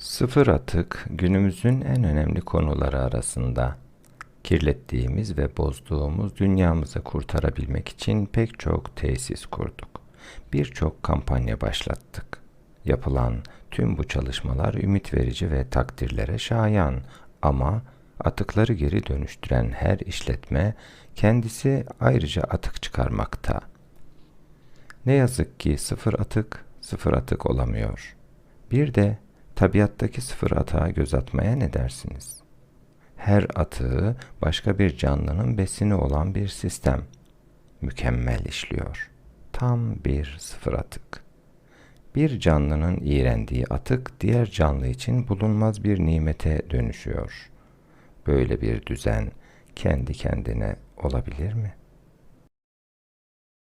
Sıfır atık günümüzün en önemli konuları arasında. Kirlettiğimiz ve bozduğumuz dünyamızı kurtarabilmek için pek çok tesis kurduk. Birçok kampanya başlattık. Yapılan tüm bu çalışmalar ümit verici ve takdirlere şayan ama atıkları geri dönüştüren her işletme kendisi ayrıca atık çıkarmakta. Ne yazık ki sıfır atık sıfır atık olamıyor. Bir de tabiattaki sıfır atığa göz atmaya ne dersiniz? Her atığı başka bir canlının besini olan bir sistem. Mükemmel işliyor. Tam bir sıfır atık. Bir canlının iğrendiği atık diğer canlı için bulunmaz bir nimete dönüşüyor. Böyle bir düzen kendi kendine olabilir mi?